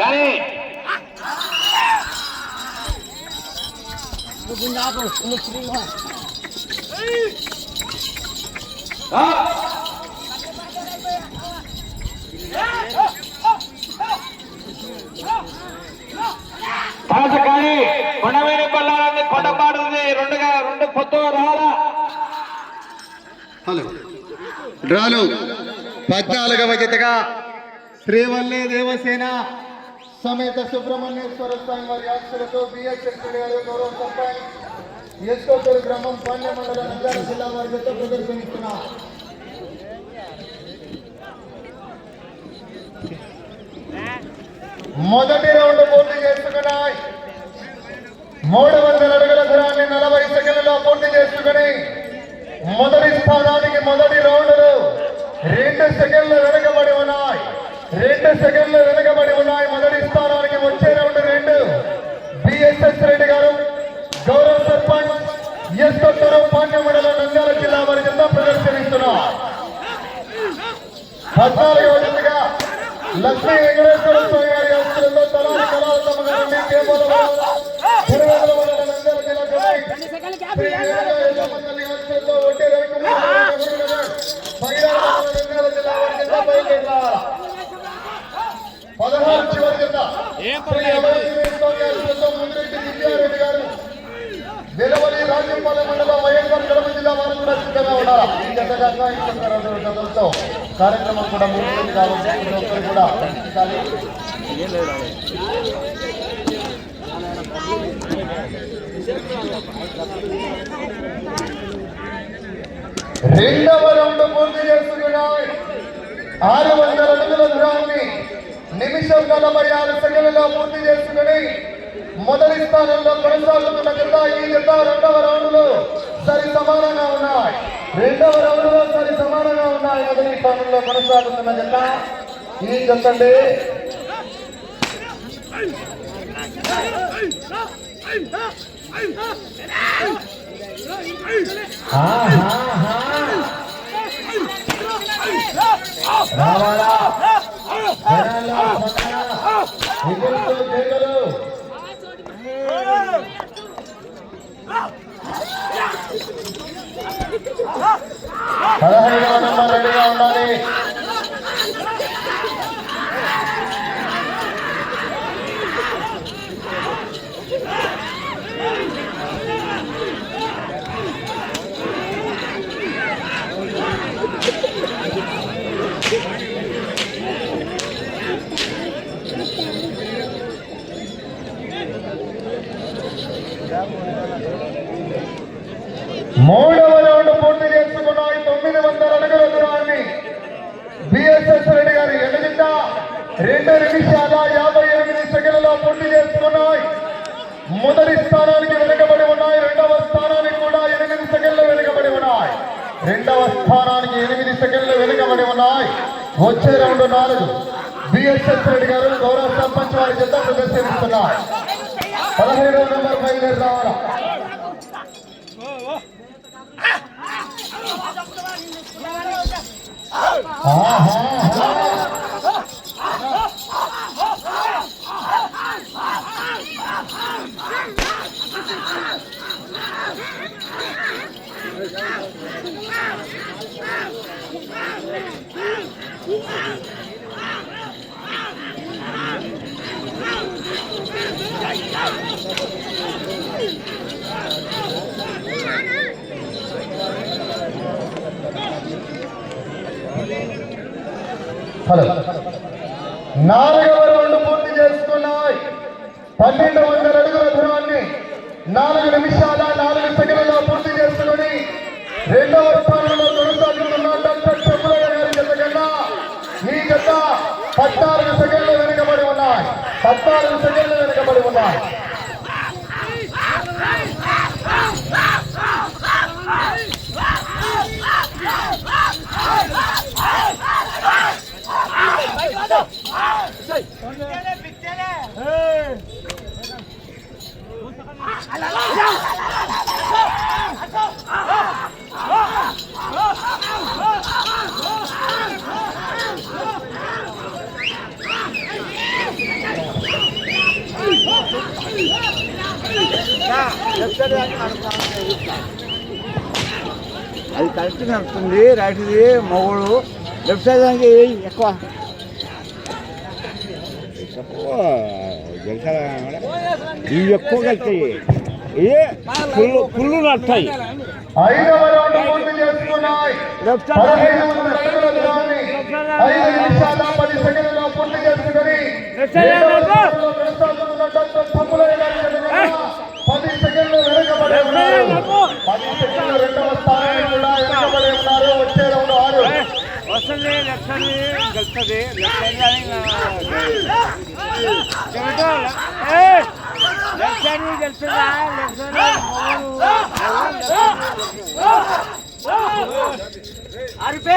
కానీ పాట కానీ కొండమైన పల్లాలని కొండ రెండుగా రెండు పొత్తు రావాలా? హలో పద్నాలుగవ జతగా శ్రీవల్లి దేవసేన సమేత సుబ్రహ్మణ్యేశ్వర స్వామి వారి ఆస్తులతో బిఎస్ఎస్ గౌరవ సర్పంచ్ ఎస్కోటూరు గ్రామం పాండ్య మండలం నంద్యాల జిల్లా వారి జత ప్రదర్శనిస్తున్నారు. మొదటి రౌండ్ పూర్తి చేసుకున్నాయి. మూడు వందల అడుగుల దూరాన్ని నలభై సెకండ్లలో పూర్తి చేసుకుని మొదటి స్థానానికి మొదటి రౌండ్లు రెండు సెకండ్లు వెనుకబడి ఉన్నాయి. రెండు సెకండ్లు వెనుకబడి ఉన్నాయి. మొదటి స్థానానికి వచ్చే రౌండ్ రెండు. బిఎస్ఎస్ రెడ్డి గారు గౌరవ సర్పంచ్ ఎస్ కొత్తూరు పాండ్య మండలం నంద్యాల జిల్లా వారి కింద ప్రదర్శనిస్తున్నారు. పద్నాలుగవ జతగా లక్ష్మీ వెంకటేశ్వర స్వామి గారి ఆస్తులతో తలారి కళాత్మక నుండి కేవలం నంద్యాల జిల్లా పదహారు చివరి జత శ్రీ అభయగిరి గారు వెలువలి రాజంపాలెం మండలం కడప జిల్లా వారు కూడా సిద్ధంగా ఈ జతగా కార్యక్రమం కూడా ముందుకు కావాలి ప్రతి కూడా రెండవ రౌండ్ పూర్తి చేస్తున్నాయి. ఆరు వందల అడుగుల దూరాన్ని నిమిషం నలభై ఆరు సెకండ్లలో పూర్తి చేసుకుని మొదటి స్థానంలో కొనసాగుతున్న జత ఈ జత రెండవ రౌండ్లో సరి సమానంగా ఉన్నాయి. రెండవ రౌండ్లో సరి సమానంగా ఉన్నాయి. మొదటి స్థానంలో కొనసాగుతున్న జత ఈ జతండి ఆహా. రావాలా జనాల్లో స్పందన. పదహైదవ రెడీగా ఉండాలి మూడవ రౌండ్ పూర్తి చేసుకున్నాయి తొమ్మిది వందల అడుగుల దూరాన్ని బిఎస్ఎస్ రెడ్డి గారు ఎనిమిదిట రెండు నిమిషాల యాభై ఎనిమిది సెకండ్లలో పూర్తి చేసుకున్నాయి మొదటి స్థానానికి వెనుకబడి ఉన్నాయి రెండవ స్థానానికి కూడా ఎనిమిది సెకండ్లు వెనుకబడి ఉన్నాయి రెండవ స్థానానికి ఎనిమిది సెకండ్లు వెనుకబడి ఉన్నాయి. వచ్చే రౌండ్ నాలుగు. బిఎస్ఎస్ రెడ్డి గారు గౌరవ సర్పంచ్ వారి చేత ప్రదర్శిస్తున్నారు పదహైదవ నెంబర్ బయలుదేరి రావాలా? హలో. నాలుగవ రౌండ్ పూర్తి చేసుకున్నాయి. పన్నెండు వందల అడుగుల దూరాన్ని నాలుగు నిమిషాల నాలుగు సెకండ్లలో పూర్తి చేసుకుని రెండవ స్థానంలో కొనసాగుతున్న డాక్టర్ చెప్పులయ్య గారి జత కన్నా ఈ జత పద్నాలుగు సెకండ్లు వెనుకబడి ఉన్నాయి పద్నాలుగు సెకండ్లు అది కరెక్ట్ నడుస్తుంది రైట్ది మొగుడు. లెఫ్ట్ సైడ్ దానికి ఎక్కువ? ఇవి ఎక్కువ గెలుతాయి ఏ ఫుల్ ఫుల్ నడుస్తాయి. లెఫ్ట్ పదహైదు స్థానాన్ని కూడా వెనుకబడి ఉన్నారు వచ్చే రౌండ్ ఆరు వస్తుంది గెలుస్తుంది గెలుస్తుందా అరిపే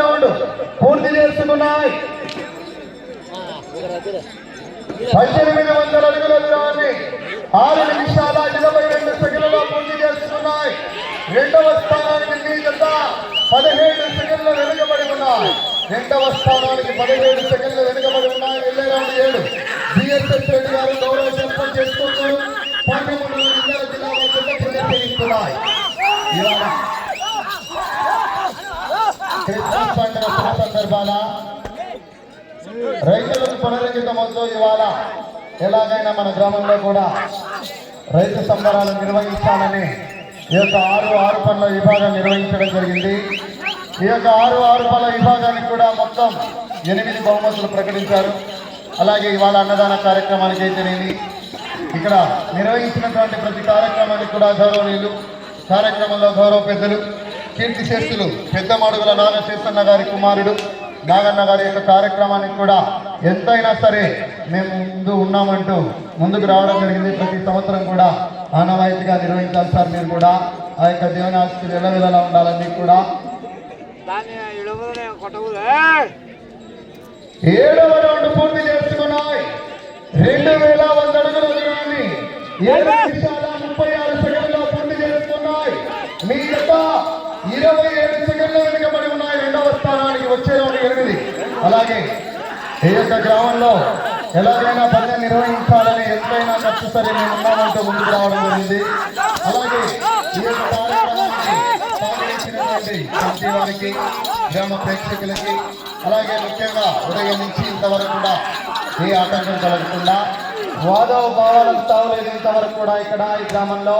రౌండ్ పూర్తి చేసుకున్నాయి పద్దెనిమిది వందల అడుగుల దూరాన్ని ఆరు నిమిషాల ఇరవై రెండు సెకండ్లలో పూర్తి చేస్తున్నాయి. రెండవ స్థానానికి మీ జత పదిహేడు సెకండ్లు వెనుకబడి ఉన్నాయి. రెండవ స్థానానికి పదిహేడు సెకండ్లు వెనుకబడి ఉన్నాయి. వెళ్ళే ఏడు. బిఎస్ఎస్ రెడ్డి గారు గౌరవ సర్పంచ్ చేసుకుంటూ పంతొమ్మిది వందల జిల్లాల జత ప్రదర్శిస్తున్నాయి. ఇవాళ క్రిస్మస్ పండుగ శుభ సందర్భాల రైతులకు పునరంకితమవుతూ ఇవాళ. ఎలాగైనా మన గ్రామంలో కూడా రైతు సంబరాలు నిర్వహించాలని ఈ యొక్క ఆరు ఆరు పనుల విభాగం నిర్వహించడం జరిగింది. ఈ యొక్క ఆరు ఆరు పనుల విభాగానికి కూడా మొత్తం ఎనిమిది బహుమతులు ప్రకటించారు. అలాగే ఇవాళ అన్నదాన కార్యక్రమానికి అయితేనేమి ఇక్కడ నిర్వహించినటువంటి ప్రతి కార్యక్రమానికి కూడా గౌరవనీయులు కార్యక్రమంలో గౌరవ పెద్దలు కీర్తి శేషులు పెద్ద మడుగుల నాగశేషన్న గారి కుమారుడు నాగన్న గారి యొక్క కార్యక్రమానికి కూడా ఎంతైనా సరే మేము ముందు ఉన్నామంటూ ముందుకు రావడం జరిగింది. ప్రతి సంవత్సరం కూడా ఆనవాయితీగా నిర్వహించాలి సార్ మీరు కూడా. ఆ యొక్క దేవుని ఆస్తులు ఎల్లవెల్లలా ఉండాలని కూడా. ఏడవ రౌండ్ పూర్తి చేసుకున్నాయి. రెండు వేల వంద అడుగుల దూరాన్ని ఏడు నిమిషాల ముప్పై ఆరు సెకండ్లో పూర్తి చేసుకున్నాయి. మీ యొక్క ఇరవై ఏడు వచ్చే రౌండ్ ఎనిమిది. అలాగే ఈ యొక్క గ్రామంలో ఎలాగైనా పందెం నిర్వహించాలని ఎంతైనా ఖర్చు సరే మేము ఉన్నామంటూ ముందుకు రావడం జరిగింది. అలాగే ఈ యొక్క కార్యక్రమానికి గ్రామ ప్రేక్షకులకి అలాగే ముఖ్యంగా ఉదయం నుంచి ఇంతవరకు కూడా ఏ ఆటంకం కలగకుండా వాదవ భావాలకు తావలేదు ఇంతవరకు కూడా ఇక్కడ ఈ గ్రామంలో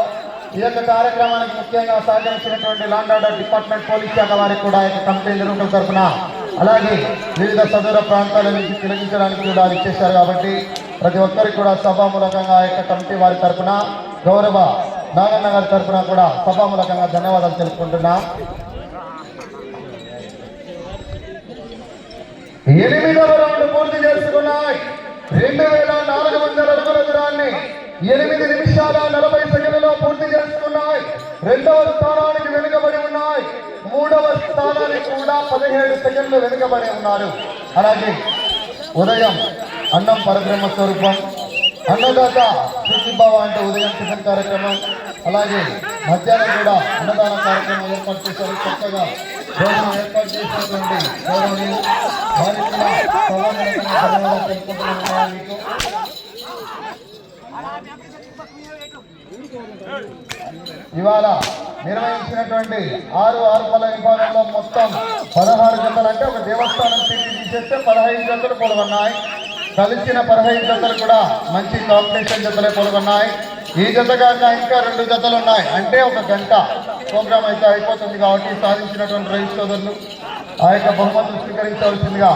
ఈ యొక్క కార్యక్రమానికి ముఖ్యంగా సహకరించినటువంటి లాండ్ ఆర్డర్ డిపార్ట్మెంట్ పోలీస్ శాఖ వారికి కూడా యొక్క కమిటీ నిర్వహణ తరఫున అలాగే వివిధ సదూర ప్రాంతాల నుంచి తిలగించడానికి కూడా ఇచ్చేశారు కాబట్టి ప్రతి ఒక్కరికి కూడా సభామూలకంగా ఆ యొక్క కమిటీ వారి తరఫున గౌరవ నాగన్న గారి తరఫున కూడా సభామూలకంగా ధన్యవాదాలు తెలుపుకుంటున్నా. ఎనిమిదవ రౌండ్ పూర్తి చేసుకున్నాయి. రెండు వేల నాలుగు వందల అడుగుల దూరాన్ని ఎనిమిది నిమిషాల నలభై సెకండ్లలో పూర్తి చేసుకున్నాయి. రెండవ స్థానానికి వెనుకబడి ఉన్నాయి. మూడవ స్థానానికి కూడా పదిహేడు సెకండ్లు వెనుకబడి ఉన్నారు. అలాగే ఉదయం అన్నం పరబ్రహ్మ స్వరూపం అన్నదాత శుచిబావ అంటే ఉదయం టిఫిన్ కార్యక్రమం అలాగే మధ్యాహ్నం కూడా అన్నదాన కార్యక్రమం ఏర్పాటు చేశారు. చక్కగా భోజనం ఏర్పాటు చేసినటువంటి గౌరవనీయులు వారికి కూడా ధన్యవాదాలు తెలుపుకుంటున్నాను ఇవాళ నిర్వహించినటువంటి ఆరు ఆరుపల విభాగంలో మొత్తం పదహారు జతలు అంటే ఒక దేవస్థానం సీట్లు తీసేస్తే పదహైదు జతలు పాల్గొన్నాయి. కలిసిన పదహైదు జతలు కూడా మంచి కాంపిటీషన్ జతలే పాల్గొన్నాయి. ఈ జత కాక ఇంకా రెండు జతలు ఉన్నాయి. అంటే ఒక గంట ప్రోగ్రామ్ అయితే అయిపోతుంది కాబట్టి సాధించినటువంటి రైతు సోదరులు ఆ యొక్క బహుమతులు స్వీకరించవలసిందిగా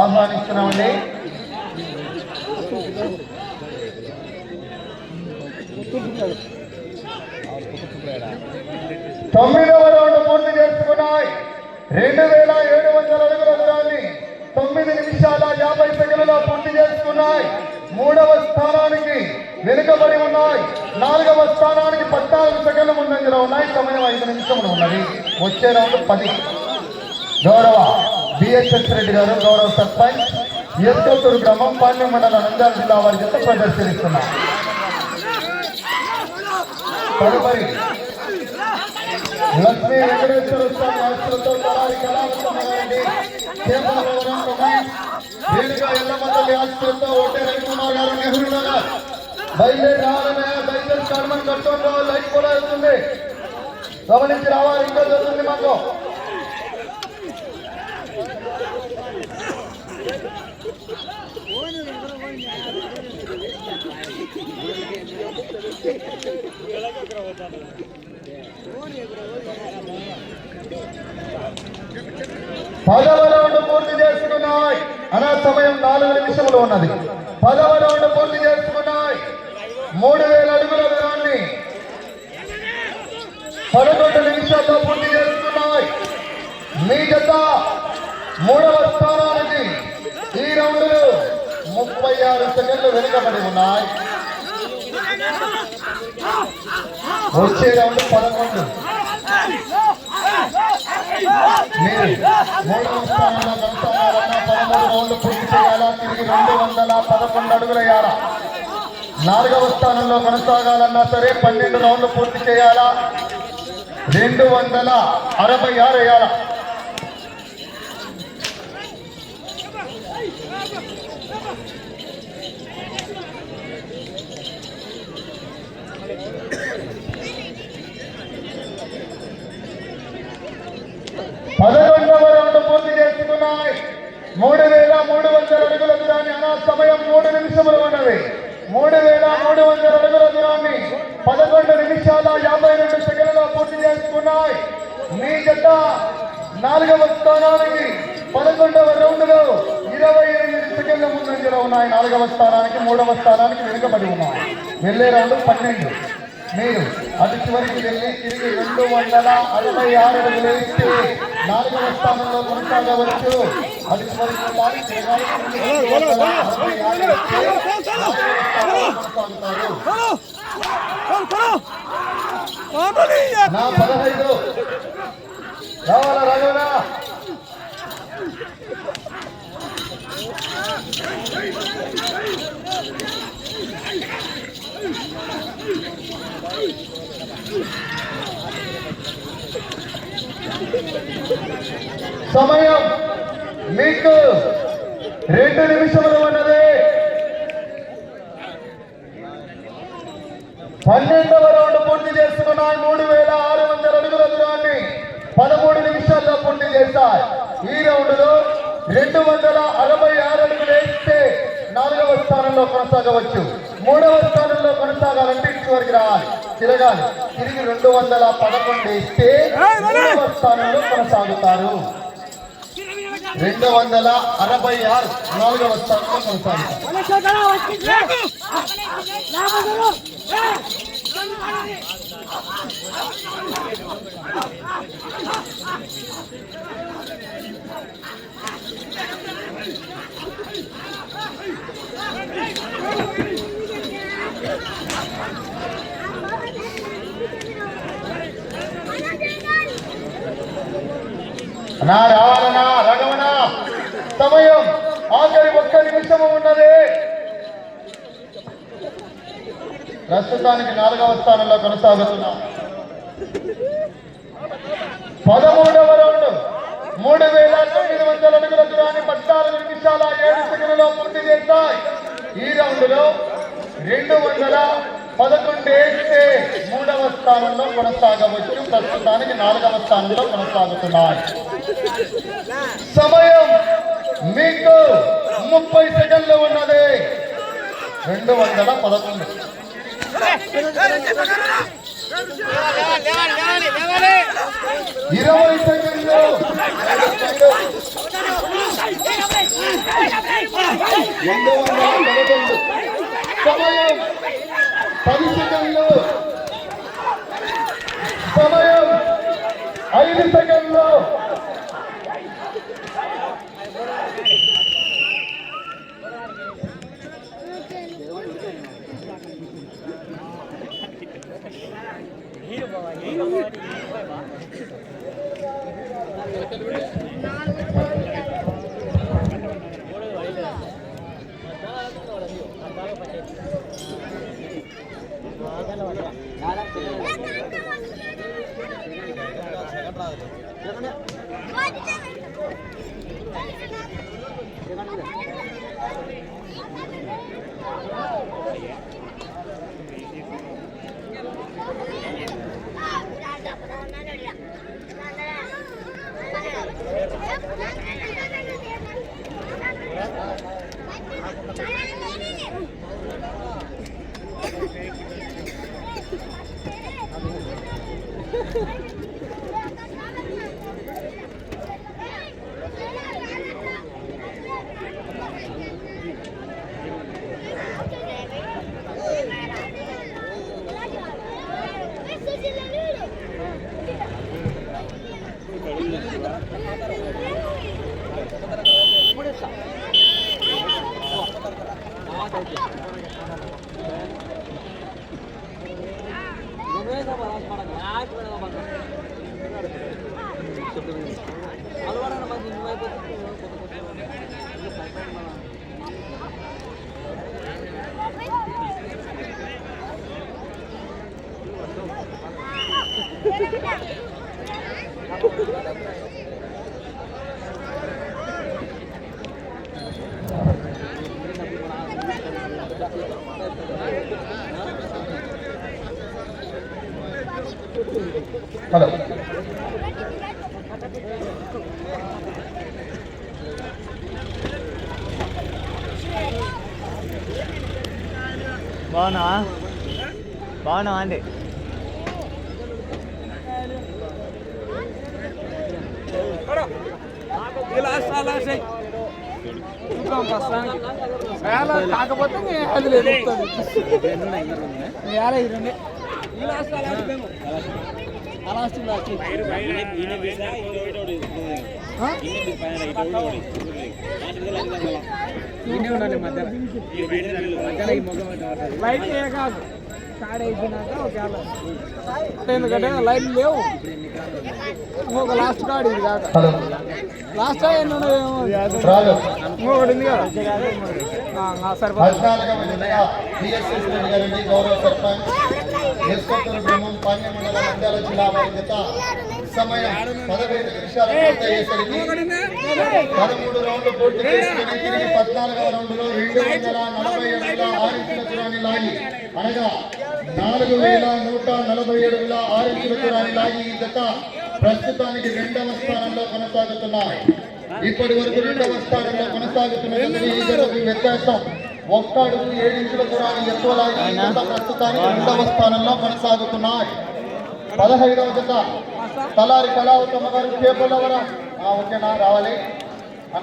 ఆహ్వానిస్తున్నామండి. తొమ్మిదవ రౌండ్ పూర్తి చేసుకున్నాయి. రెండు వేల ఏడు వందల అడుగుల దూరాన్ని తొమ్మిది నిమిషాల యాభై సెకండ్లలో పూర్తి చేసుకున్నాయి. మూడవ స్థానానికి వెనుకబడి ఉన్నాయి. నాలుగవ స్థానానికి పద్నాలుగు సెకండ్ల ముందంజలో ఉన్నాయి. సమయం ఐదు నిమిషములు ఉన్నది. వచ్చే రౌండ్ పది. గౌరవ బిఎస్ఎస్ రెడ్డి గారు గౌరవ సర్పంచ్ ఎస్కొత్తూరు గ్రామం పాండ్యం మండల నంద్యాల జిల్లా వారి చేత ప్రదర్శనిస్తున్నారు తదుపరి లక్ష్మీ వెంకటేశ్వర స్వామి ఆస్తులతో కళారి కళావతమగారండి కేంద్రభవనం రమేష్ వేడుక ఎల్లమ్మ తల్లి ఆస్తులతో రవికుమార్ గారు నెహ్రూ నగర్ బయలుదేరి రావాలనే లైట్ కూడా వెళ్తుంది గమనించి రావాలి ఇంకా జరుగుతుంది మాకు పదవ రౌండ్ పూర్తి చేసుకున్నాయి. అనా సమయం నాలుగు నిమిషములు ఉన్నది. పదవ రౌండ్ పూర్తి చేసుకున్నాయి. మూడు వేల అడుగుల దూరాన్ని పదకొండు నిమిషాల్లో పూర్తి చేసుకున్నాయి. మీ జత మూడవ స్థానానికి ఈ రౌండ్ ముప్పై ఆరు సెకండ్లు వెనుకబడి ఉన్నాయి. వచ్చే రౌండ్ పదకొండు. మీరు మూడవ స్థానంలో కొనసాగాలన్నా పదమూడు రౌండ్లు పూర్తి చేయాలా? తిరిగి రెండు వందల పదకొండు అడుగులు నాలుగవ స్థానంలో కొనసాగాలన్నా సరే పన్నెండు రౌండ్లు పూర్తి చేయాలా? రెండు వందల అరవై ఆరు వేయాలా పదకొండవ రౌండ్ పూర్తి చేసుకున్నాయి. మూడు వేల మూడు వందల అడుగుల దూరాన్ని అనా సమయం మూడు నిమిషములు ఉన్నది. మూడు వేల మూడు వందల అడుగుల దూరాన్ని పదకొండు నిమిషాల యాభై రెండు సెకండ్లలో పూర్తి చేసుకున్నాయి. మీ జట్ట నాలుగవ స్థానానికి పదకొండవ రౌండ్లో ఇరవై ఎనిమిది సెకండ్ల ముందంజలో ఉన్నాయి. నాలుగవ స్థానానికి మూడవ స్థానానికి వెనుకబడి ఉన్నాయి. వెళ్ళే రౌండ్ పన్నెండు. మీరు అటు చివరికి వెళ్ళి తిరిగి రెండు వందల అరవై ఆరు అడుగులు వేస్తే నాలుగవ స్థానంలో కొనసాగవచ్చు అటు చివరికి వెళ్ళాలి తిరగాలి, తిరిగి రెండు వందల అరవై ఆరు వేస్తే నాలుగవ స్థానంలో కొనసాగుతారు. నా పదహైదు రావాలా రాఘవనా సమయం మీకు రెండు నిమిషములు ఉన్నది. పన్నెండవ రౌండ్ పూర్తి చేసుకున్నాయి. మూడు వేల ఆరు వందల అడుగుల దూరాన్ని పదమూడు నిమిషాల్లో పూర్తి చేశాయి. ఈ రౌండ్లో రెండు వందల అరవై ఆరు అడుగులు వేస్తే నాలుగవ స్థానంలో కొనసాగవచ్చు. మూడవ స్థానంలో కొనసాగాలంటే ఇటు చివరికి రావాలి. తిరగాలి. తిరిగి రెండు వందల పదకొండు వేస్తే మూడవ స్థానంలో కొనసాగుతారు. రెండు వందల అరవై ఆరు నాలుగవ స్థానంలో కొనసాగుతారు. నా రావాలనా రఘవనా సమయం ఆఖరి ఒక్క నిమిషము ఉన్నది. ప్రస్తుతానికి నాలుగవ స్థానంలో కొనసాగుతున్నాం. పదమూడవ రౌండ్ మూడు వేల తొమ్మిది వందల అడుగుల దూరాన్ని పద్నాలుగు నిమిషాల ఏడు సెకండ్లో పూర్తి చేస్తాయి ఈ రౌండ్లో రెండు వందల పదకొండు వేస్తే మూడవ స్థానంలో కొనసాగవచ్చు. ప్రస్తుతానికి నాలుగవ స్థానంలో కొనసాగుతున్నాయి. సమయం మీకు ముప్పై సెకండ్లు ఉన్నది. రెండు వందల పదకొండు. ఇరవై సెకండ్లు. రెండు వందల పదకొండు. సమయం పది సెకండ్లు. సమయం ఐదు సెకండ్లు. హలో బాగున్నా బాగున్నా అండి? కాకపోతే లేదు ఎందుకంటే లైట్ లేవు. ఇంకొక లాస్ట్ కాడ ఇది కాక లాస్ట్ రాజు. ఇంకొకటి ఉంది కదా. సరిపోతుంది. పద్నాలుగవ జిల్లా గ్రామం పాండ్య మండలం నంద్యాల జిల్లా వారి జత సమయం పదహైదు నిమిషాలు పూర్తయ్యేసరికి పదమూడు రౌండ్లు పూర్తి చేసుకుని తిరిగి పద్నాలుగవ రౌండ్లో రెండు వందల నలభై ఏడుల ఆరు ఇంచుల దూరాన్ని లాగి అనగా నాలుగు వేల నూట నలభై ఏడుల ఆరు ఇంచుల దూరాన్ని లాగి ఈ గత ప్రస్తుతానికి రెండవ స్థానంలో కొనసాగుతున్నాయి. ఇప్పటి వరకు రెండవ స్థానంలో కొనసాగుతున్న వ్యత్యాసం. ఒక్క అడుగు ఏడించుల దూరాన్ని ఎక్కువ లాగి ఈ జత ప్రస్తుతానికి రెండవ స్థానంలో కొనసాగుతున్నాయి పదహైదవ జత. తలారి కళావతమ్మ గారు కేపులవరం ఓకేనా? రావాలి.